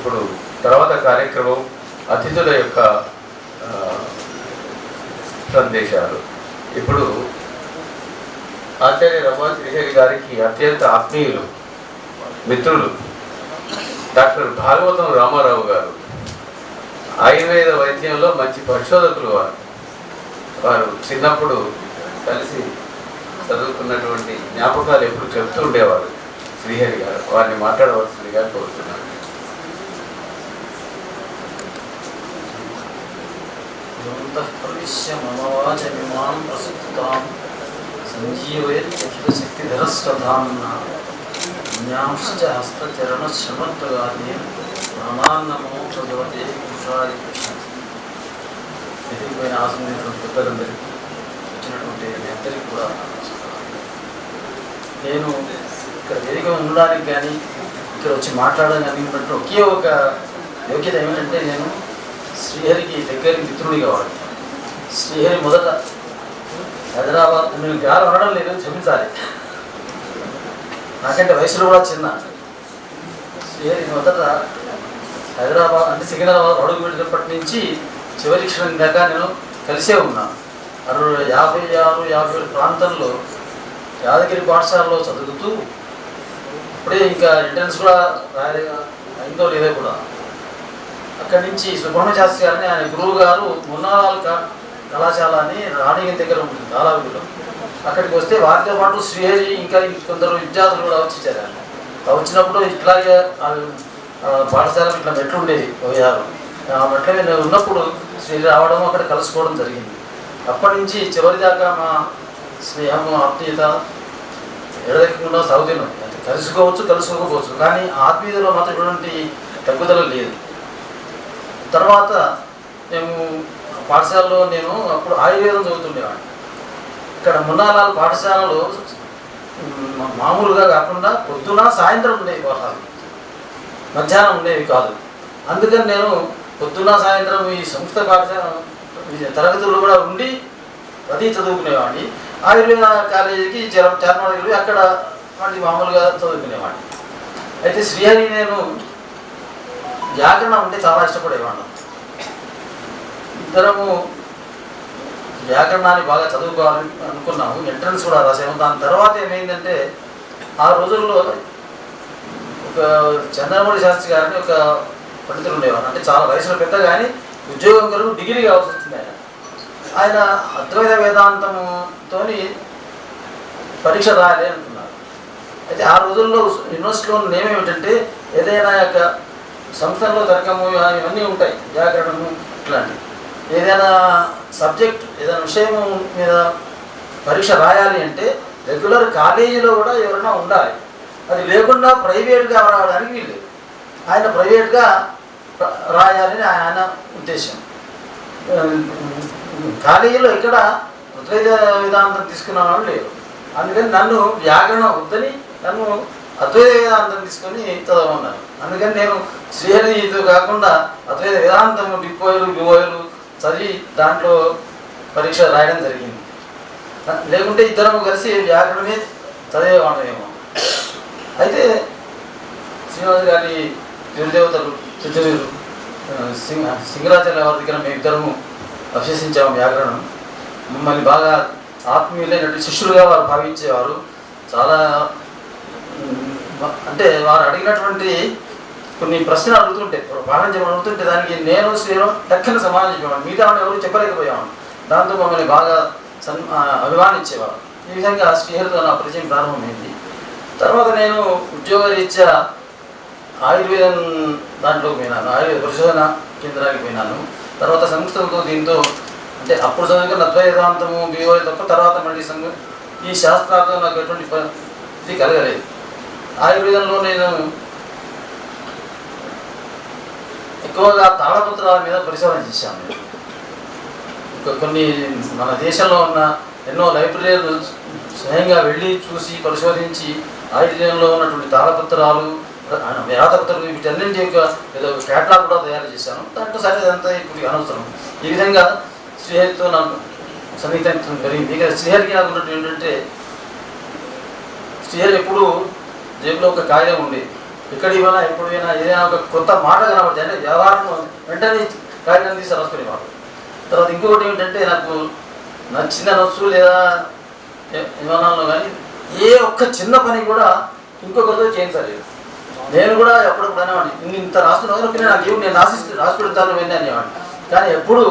ఇప్పుడు తర్వాత కార్యక్రమం అతిథుల యొక్క సందేశాలు. ఇప్పుడు ఆచార్య రమా శ్రీహరి గారికి అత్యంత ఆత్మీయులు మిత్రులు డాక్టర్ భాగవతం రామారావు గారు. ఆయుర్వేద వైద్యంలో మంచి పరిశోధకులు వారు. వారు చిన్నప్పుడు కలిసి చదువుకున్నటువంటి జ్ఞాపకాలు ఎప్పుడు చెప్తూ ఉండేవారు శ్రీహరి గారు. వారిని మాట్లాడవలసిందిగా కోరుతున్నాను. योऽन्तः प्रविश्य मम वाचमिमां प्रसुप्तां सञ्जीवयत्यखिलशक्तिधरस्वधाम्ना अन्यांश्च हस्तचरणश्रमत्वगादि ప్రాణాన్నమో భగవతే పురుషాది కృష్ణ ఎదిగిపోయిన ఆసనటువంటి పెద్దలందరికీ వచ్చినటువంటి మీ అందరికీ కూడా నమస్కారం. నేను ఇక్కడ వేదిక ఉండడానికి కానీ ఇక్కడ వచ్చి మాట్లాడడం కానీ ఉన్నట్టు ఒకే ఒక యోగ్యత ఏమిటంటే నేను శ్రీహరికి దగ్గరికి మిత్రుడి వాడు. శ్రీహరి మొదట హైదరాబాద్ నేను గారు అనడం లేదు క్షమించాలి. నాకంటే వయసులో కూడా చిన్న. శ్రీహరి మొదట హైదరాబాద్ అంటే సికింద్రాబాద్ అడుగు పెట్టినప్పటి నుంచి చివరి క్షణం దాకా నేను కలిసే ఉన్నాను అరవై యాభై ఆరు యాభై ఏడు ప్రాంతంలో యాదగిరి పాఠశాలలో చదువుతూ ఇప్పుడే ఇంకా ఎంట్రన్స్ కూడా రాయలే అయిందో లేదో కూడా. అక్కడి నుంచి సుబ్రహ్మణ్య శాస్త్రి గారిని ఆయన గురువు గారు మున్నారాల్ కళాశాల అని రాణిగం దగ్గర ఉంటుంది దాలావిడిలో అక్కడికి వస్తే వారితో పాటు శ్రీహరి ఇంకా కొందరు విద్యార్థులు కూడా వచ్చి చేరారు. వచ్చినప్పుడు ఇట్లాగే పాఠశాలకు ఇట్లా మెట్లు ఉండేది పోయారు ఆ మెట్ల మీద ఉన్నప్పుడు శ్రీ రావడం అక్కడ కలుసుకోవడం జరిగింది. అప్పటి నుంచి చివరి దాకా మా స్నేహం ఆత్మీయత ఎడదెక్కకుండా సాగుతున్నాం కలుసుకోవచ్చు కలుసుకోకపోవచ్చు కానీ ఆత్మీయతలో మాత్రం ఎటువంటి తగ్గుదల లేదు. తర్వాత మేము పాఠశాలలో నేను అప్పుడు ఆయుర్వేదం చదువుతుండేవాడిని. ఇక్కడ మున్నాలాల్ పాఠశాలలో మామూలుగా కాకుండా పొద్దున సాయంత్రం ఉండేవి పాఠాలు. మధ్యాహ్నం ఉండేవి కాదు. అందుకని నేను పొద్దున సాయంత్రం ఈ సంస్థ పాఠశాల తరగతులు కూడా ఉండి ప్రతి చదువుకునేవాడిని. ఆయుర్వేద కాలేజీకి చర చర్మలు అక్కడ మళ్ళీ మామూలుగా చదువుకునేవాడిని. అయితే శ్రీహరి నేను వ్యాకరణం అంటే చాలా ఇష్టపడేవాడు ఇద్దరము వ్యాకరణాన్ని బాగా చదువుకోవాలి అనుకున్నాము. ఎంట్రన్స్ కూడా రాసాము దాని తర్వాత ఏమైందంటే ఆ రోజుల్లో ఒక చంద్రమౌళి శాస్త్రి గారిని ఒక పండితులు ఉండేవారు. అంటే చాలా వయసులో పెద్ద కానీ ఉద్యోగం కొరకు డిగ్రీ కావాల్సి వచ్చింది ఆయన. ఆయన అద్వైత వేదాంతముతోని పరీక్ష రాయాలి అనుకున్నారు. అయితే ఆ రోజుల్లో యూనివర్సిటీలో నేమ్ ఏమిటంటే ఏదైనా యొక్క సంస్థల్లో తర్కము ఇవన్నీ ఉంటాయి. వ్యాకరణము ఇట్లాంటివి. ఏదైనా సబ్జెక్ట్ ఏదైనా విషయం మీద పరీక్ష రాయాలి అంటే రెగ్యులర్ కాలేజీలో కూడా ఎవరైనా ఉండాలి. అది లేకుండా ప్రైవేట్గా రావడానికి వీలు ఆయన ప్రైవేట్గా రాయాలని ఆయన ఉద్దేశం. కాలేజీలో ఇక్కడ ఉద్వేద విధానం తీసుకున్న వాళ్ళు లేరు. అందుకని నన్ను వ్యాకరణ వద్దని నన్ను అద్వైత వేదాంతం తీసుకొని చదవమన్నారు అందుకని నేను శ్రీహరితో కాకుండా అద్వైత వేదాంతము డిపోయలు బిపోయలు చదివి దాంట్లో పరీక్ష రాయడం జరిగింది. లేకుంటే ఇద్దరం కలిసి వ్యాకరణమే చదివేవాళ్ళమేమో. అయితే శ్రీనివాస్ గారి తిరుదేవతలు చిత్రులు సింగ సింగరాచార్య వారి దగ్గర మేము ఇద్దరము అభ్యసించాము వ్యాకరణం. మమ్మల్ని బాగా ఆత్మీయులైనటువంటి శిష్యులుగా వారు భావించేవారు. చాలా అంటే వారు అడిగినటువంటి కొన్ని ప్రశ్నలు అడుగుతుంటే వాణిజ్యం అడుగుతుంటే దానికి నేను శ్రీను టక్కన సమాధానం చెప్పేవాడు మిగతా ఎవరు చెప్పలేకపోయేవాడు దాంతో మమ్మల్ని బాగా సన్ అభిమానించేవారు. ఈ విధంగా శ్రీహరితో నా పరిచయం ప్రారంభమైంది. తర్వాత నేను ఉద్యోగరీత్యా ఆయుర్వేదం దాంట్లోకి పోయినాను. ఆయుర్వేద పరిశోధన కేంద్రానికి పోయినాను. తర్వాత సంస్థలతో దీంతో అంటే అప్పుడు చదువుకున్న అద్వైతాంతము బిఓ తప్ప తర్వాత మళ్ళీ సంఘ ఈ శాస్త్రాలతో నాకు ఎటువంటి ఇది కలగలేదు. ఆయుర్వేదంలో నేను ఎక్కువగా తాళపత్రాల మీద పరిశోధన చేశాను. ఇంకా కొన్ని మన దేశంలో ఉన్న ఎన్నో లైబ్రరీలు స్వయంగా వెళ్ళి చూసి పరిశోధించి ఆయుర్వేదంలో ఉన్నటువంటి తాళపత్రాలు వ్యాధపత్రాలు వీటన్నింటి యొక్క ఏదో కేటలాగ్ కూడా తయారు చేశాను. దాంట్లో సరే అదంతా ఇప్పుడు అనవసరం. ఈ విధంగా శ్రీహరితో నాకు సన్నిహితం జరిగింది. ఇక శ్రీహరికి నాకు ఉన్నటువంటి ఏంటంటే శ్రీహరి ఎప్పుడు జేబులో ఒక కాగితం ఉంది. ఇక్కడ ఇవ్వనా ఎప్పుడు పోయినా ఏదైనా ఒక కొత్త మాట కనబడితే అంటే వ్యవహారం వెంటనే కాగితం తీసి మాట. తర్వాత ఇంకొకటి ఏమిటంటే నాకు నచ్చిన నచ్చు లేదా విమానంలో కానీ ఏ ఒక్క చిన్న పని కూడా ఇంకొకరితో చేయించలేదు. నేను కూడా ఎప్పుడప్పుడు అనేవాడిని ఇంత రాస్తున్నావు కానీ నాకు ఏమి నేను రాసిస్తే రాసి పెడతాను వెళ్ళి అనేవాడిని. కానీ ఎప్పుడు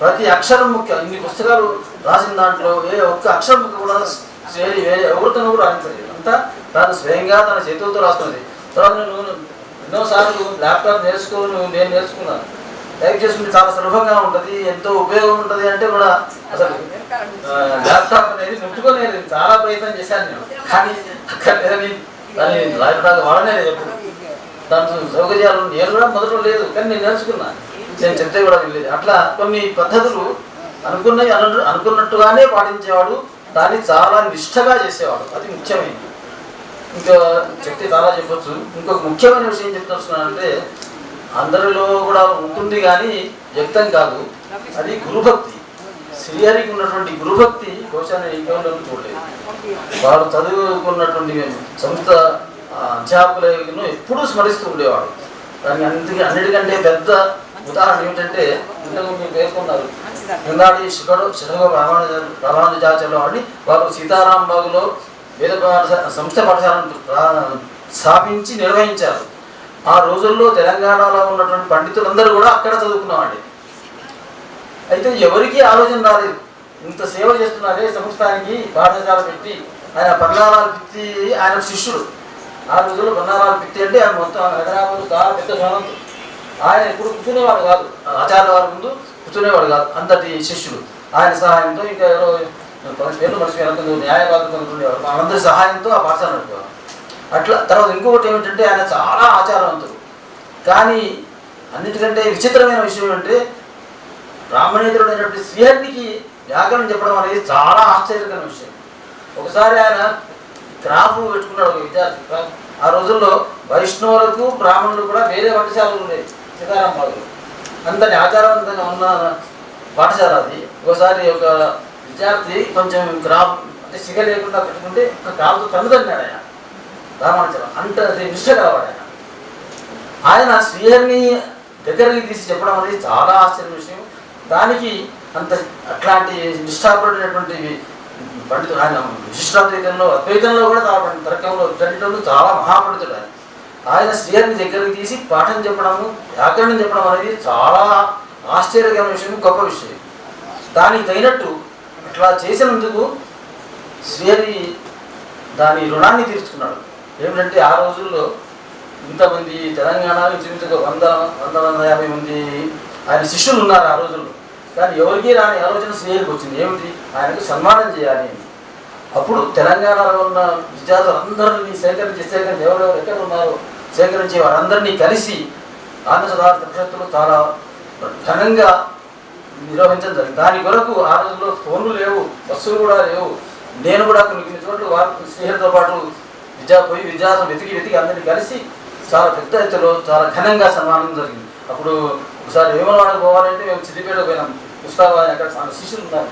ప్రతి అక్షరం ముఖ్యం ఇన్ని పుస్తకాలు రాసిన దాంట్లో ఏ ఒక్క అక్షరం కూడా చేరి వేరే ఎవరితో కూడా రాయించలేదు. అంతా తాను స్వయంగా తన చేతులతో రాసుకున్నది. తర్వాత నువ్వు ఎన్నోసార్లు ల్యాప్టాప్ నేర్చుకోను నేను నేర్చుకున్నాను. టైప్ చేసుకుంటే చాలా సులభంగా ఉంటుంది ఎంతో ఉపయోగం ఉంటుంది అంటే కూడా అసలు ల్యాప్టాప్ అనేది ముట్టుకోలేదు చాలా ప్రయత్నం చేశాను నేను. కానీ అక్కడ లేదని దాన్ని ల్యాప్టాప్ వాడనే లేదు ఎప్పుడు. సౌకర్యాలు నేను కూడా మొదట లేదు కానీ నేను నేర్చుకున్నా. నేను చెప్తే కూడా వెళ్ళేది అట్లా కొన్ని పద్ధతులు అనుకున్నవి అను అనుకున్నట్టుగానే పాటించేవాడు దాన్ని చాలా నిష్టగా చేసేవాడు. అది ముఖ్యమైనది. ఇంకా చెప్తే చాలా చెప్పొచ్చు. ఇంకొక ముఖ్యమైన విషయం చెప్తున్నానంటే అందరిలో కూడా ఉంటుంది కానీ వ్యక్తం కాదు. అది గురుభక్తి. శ్రీహరికి ఉన్నటువంటి గురుభక్తి బహుశా నేను చూడలేదు. వాడు చదువుకున్నటువంటి సంస్థ అధ్యాపకులను ఎప్పుడూ స్మరిస్తూ ఉండేవాడు. దానికి అన్నిటికీ అన్నిటికంటే పెద్ద ఉదాహరణ ఏమిటంటే ఇంతకు మీరు పేర్కొన్నారు. నిన్నాడి శిఖడు శిఖర రామానుజ రామానుజాచార్యులు వాడిని వారు సీతారాం బాగులో వేద పాఠశాల సంస్థ పాఠశాలను స్థాపించి నిర్వహించారు. ఆ రోజుల్లో తెలంగాణలో ఉన్నటువంటి పండితులందరూ కూడా అక్కడ చదువుకున్నామండి అయితే ఎవరికీ ఆలోచన రాలేదు. ఇంత సేవ చేస్తున్నారే సంస్థానికి పాఠశాల పెట్టి ఆయన పన్నారాలు పిత్తి ఆయన శిష్యుడు. ఆ రోజుల్లో పన్నారాలు పిత్తి అంటే ఆయన మొత్తం హైదరాబాద్ చాలా పెద్ద ధనవంతుడు ఆయన ఎప్పుడు కూర్చునేవాడు కాదు. ఆచార్య వారి ముందు కూర్చునేవాడు కాదు. అంతటి శిష్యుడు. ఆయన సహాయంతో ఇంకా ఎవరో పది పేర్లు మర్చిపోయిన న్యాయవాదులు కొందరు వాళ్ళందరి సహాయంతో ఆ పాఠశాల నడిపేవారు అట్లా తర్వాత ఇంకొకటి ఏమిటంటే ఆయన చాలా ఆచారవంతుడు. కానీ అన్నిటికంటే విచిత్రమైన విషయం ఏంటంటే బ్రాహ్మణేతరుడు అయినటువంటి శ్రీహరికి వ్యాకరణం చెప్పడం అనేది చాలా ఆశ్చర్యకరమైన విషయం. ఒకసారి ఆయన క్రాఫ్ పెట్టుకున్నాడు ఒక విద్యార్థి. ఆ రోజుల్లో వైష్ణవులకు బ్రాహ్మణులు కూడా వేరే పాఠశాలలు ఉండేవి సీతారాం బాగులు అంతటి ఆచారవంతంగా ఉన్న పాఠశాల అది. ఒకసారి ఒక విద్యార్థి కొంచెం క్రాప్ అంటే సిగ లేకుండా పెట్టుకుంటే ఒక క్రాఫ్తో తన్నుదన్నాడు ఆయన. రామానుజరం అంత నిష్ట కలవాడు ఆయన. ఆయన శ్రీహరిని దగ్గరికి తీసి చెప్పడం అనేది చాలా ఆశ్చర్య విషయం. దానికి అంత అట్లాంటి నిష్ఠాపడినటువంటి పండితుడు ఆయన విశిష్టాద్వైతంలో అద్వైతంలో కూడా చాలా తర్కంలో ఇట్లాంటిలో చాలా మహాపండితుడు ఆయన. ఆయన శ్రీహరిని దగ్గరికి తీసి పాఠం చెప్పడము వ్యాకరణం చెప్పడం అనేది చాలా ఆశ్చర్యకరమైన విషయం గొప్ప విషయం. దానికి తగినట్టు అట్లా చేసినందుకు శ్రీహరి దాని రుణాన్ని తీర్చుకున్నాడు. ఏమిటంటే ఆ రోజుల్లో ఇంతమంది తెలంగాణ ఇంచుమించుగా వంద వంద వంద యాభై మంది ఆయన శిష్యులు ఉన్నారు ఆ రోజుల్లో. కానీ ఎవరికి రాని ఆలోచన శ్రీహరికి వచ్చింది. ఏమిటి? ఆయనకు సన్మానం చేయాలి అని. అప్పుడు తెలంగాణలో ఉన్న విద్యార్థులందరినీ సేకరించి సేకరించి ఎవరెవరు ఎక్కడ ఉన్నారో సేకరించి వారందరినీ కలిసి ఆంధ్రప్రదేశ్ పరిషత్తులు చాలా ఘనంగా నిర్వహించడం జరిగింది. దాని కొరకు ఆ రోజుల్లో ఫోన్లు లేవు బస్సులు కూడా లేవు. నేను కూడా కొన్ని చోట్ల వారు స్నేహితులతో పాటు విద్యా పోయి విద్యాసం వెతికి వెతికి అందరినీ కలిసి చాలా పెద్ద ఎత్తులో చాలా ఘనంగా సన్మానం జరిగింది. అప్పుడు ఒకసారి వేమలవాడకు పోవాలంటే మేము సిద్దిపేట పోయినాం. ముస్తాబా అక్కడ శిష్యులు ఉన్నారు.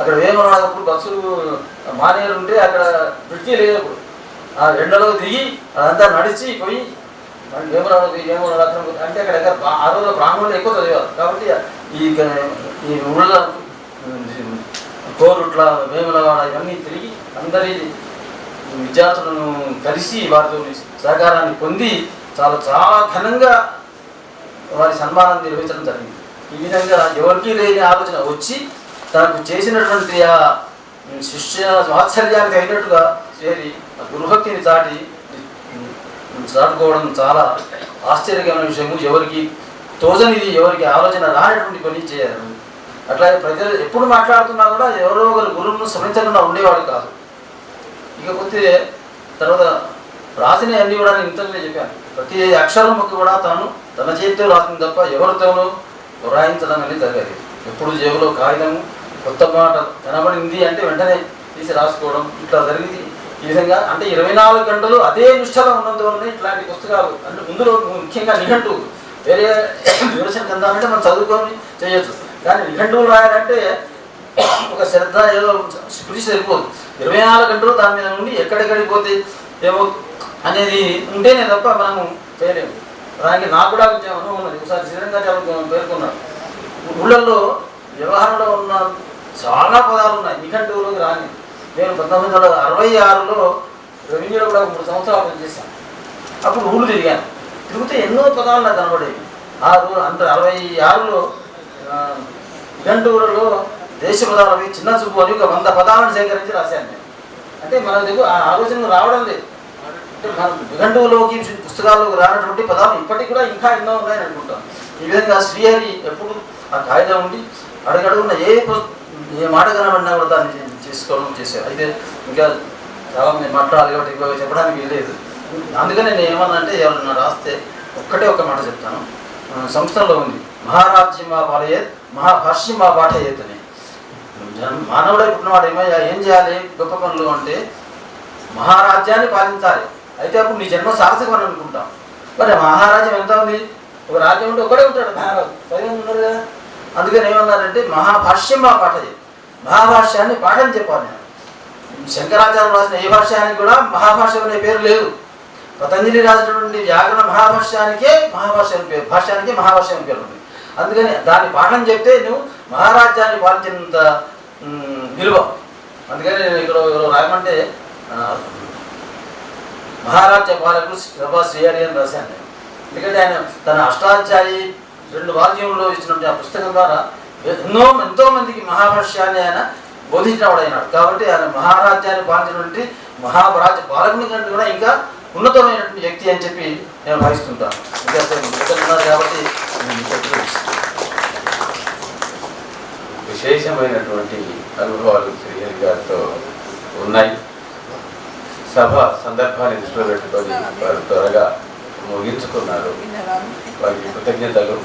అక్కడ వేమలవాడప్పుడు బస్సులు మానేరు ఉంటే అక్కడ బ్రిడ్జి లేదు అప్పుడు. ఆ ఎండలో దిగి అదంతా నడిచి పోయి మళ్ళీ వేమలవాడ వేమలవాడ అక్కడ అంటే అక్కడ ఆ రోజు బ్రాహ్మణులు ఎక్కువ చదివారు. కాబట్టి ఈ ఈ ఊళ్ళ కోరుట్ల వేములవాడ ఇవన్నీ తిరిగి అందరి విద్యార్థులను కలిసి వారితో సహకారాన్ని పొంది చాలా చాలా ఘనంగా వారి సన్మానం నిర్వహించడం జరిగింది. ఈ విధంగా ఎవరికీ లేని ఆలోచన వచ్చి తనకు చేసినటువంటి ఆ శిష్య వాత్సల్యానికి అయినట్టుగా చేరి ఆ గురుభక్తిని చాటి చాటుకోవడం చాలా ఆశ్చర్యకరమైన విషయము. ఎవరికి తోచనిది ఎవరికి ఆలోచన రానటువంటి పని చేయాలి. అట్లాగే ప్రజలు ఎప్పుడు మాట్లాడుతున్నా కూడా ఎవరో ఒకరు గురువును స్మరించకుండా ఉండేవాడు కాదు. ఇకపోతే తర్వాత రాసిన అన్ని కూడా నేను ఇంతలోనే చెప్పాను. ప్రతి అక్షరముకి కూడా తాను తన చేతితో రాసింది తప్ప ఎవరితోనూ వ్రాయించడం అనేది జరగదు ఎప్పుడు జేబులో కాగితము కొత్త మాట కనబడింది అంటే వెంటనే తీసి రాసుకోవడం ఇట్లా జరిగింది. ఈ విధంగా అంటే ఇరవై నాలుగు గంటలు అదే నిష్ఠలో ఉన్నందువల్లనే ఇట్లాంటి పుస్తకాలు అంటే ముందులో ముఖ్యంగా నిఘంటు వేరే విమర్శన గ్రంథాలంటే మనం చదువుకొని చేయొచ్చు. కానీ నిఘంటువులు రాయాలంటే ఒక శ్రద్ధ ఏదో స్ఫృతి సరిపోదు. ఇరవై నాలుగు గంటలు దాని మీద ఉండి ఎక్కడెక్కడికి పోతే ఏమో అనేది ఉంటేనే తప్ప మనము చేయలేము. దానికి నాకు కూడా కొంచెం అనుభవం ఉన్నది ఒకసారి శ్రీరంగాచార్య పేర్కొన్నాడు ఊళ్ళల్లో వ్యవహారంలో ఉన్న చాలా పదాలు ఉన్నాయి. నిఘంటువులోకి రాని. నేను పంతొమ్మిది వందల అరవై ఆరులో రెవెన్యూలో కూడా మూడు సంవత్సరాలు పనిచేశాను. అప్పుడు ఊళ్ళు తిరిగాను. తిరిగితే ఎన్నో పదాలు నాకు కనబడేవి. ఆ అంటే అరవై ఆరులో నిఘంటువులలో దేశ పదాలు చిన్న చూపు అని ఒక వంద పదాలను సేకరించి రాశాను నేను అంటే మన దగ్గర ఆ ఆలోచన రావడం లేదు. అంటే మన నిఘంటువులోకి పుస్తకాల్లోకి రానటువంటి పదాలు ఇప్పటికి కూడా ఇంకా ఎన్నో ఉన్నాయని అనుకుంటాం. ఈ విధంగా శ్రీహరి ఎప్పుడు ఆ కాగితం ఉండి అడుగడుగున్న ఏ ఏ మాట కనబడినా కూడా దాన్ని చేసుకోవడం చేశారు అయితే ఇంకా చాలా మంది మట్టాలు కాబట్టి ఎక్కువ చెప్పడానికి లేదు అందుకని నేను ఏమన్నా అంటే ఎవరన్నా రాస్తే ఒక్కటే ఒక మాట చెప్తాను. సంస్థలో ఉంది. మహారాజ్యం మా పాలయేత్ మహాభాష్యం పాఠయేత్ అని జనం- మానవుడై పుట్టినవాడు ఏమయ్యా? ఏం చేయాలి? గొప్ప పనులు అంటే మహారాజ్యాన్ని పాలించాలి. అయితే అప్పుడు నీ జన్మ సార్థకం అని అనుకుంటాం. మరి మహారాజ్యం ఎంత ఉంది? ఒక రాజ్యం ఉంటే ఒకడే ఉంటాడు మహారాజు. పది ఉన్నారు కదా. అందుకని ఏమన్నారంటే మహాభాష్యం మా పాఠ మహాభాష్యాన్ని పాఠం చెప్పాలి నేను. శంకరాచార్య రాసిన ఏ భాష్యానికి కూడా మహాభాష్యం అనే పేరు లేదు. పతంజలి రాసినటువంటి వ్యాకరణ మహాభాష్యానికే మహాభాష్యం పేరు. భాష్యానికి మహాభాష్యం పేరు ఉంది. అందుకని దాని పాఠం చెప్తే నువ్వు మహారాజ్యాన్ని పాలించినంత విలువ. అందుకని నేను ఇక్కడ రాయమంటే మహారాజ్య పాలకుడు ప్రభా శ్రీహరి అని రాశాను ఎందుకంటే ఆయన తన అష్టాధ్యాయి రెండు వాల్యూమ్లో ఇచ్చినటువంటి ఆ పుస్తకం ద్వారా ఎన్నో ఎంతో మందికి మహాభాష్యాన్ని ఆయన బోధించినవాడు అయినాడు కాబట్టి ఆయన మహారాజ్యాన్ని పాలించినటువంటి మహారాజ్య పాలకుని కంటే కూడా ఇంకా ఉన్నతమైనటువంటి వ్యక్తి అని చెప్పి నేను భావిస్తుంటాను. ఇంకా ఉన్నారు కాబట్టి విశేషమైనటువంటి అనుభవాలు శ్రీహరి గారితో ఉన్నాయి. సభ సందర్భాన్ని దృష్టిలో పెట్టుకొని వారు త్వరగా ముగించుకున్నారు. వారికి కృతజ్ఞతలు.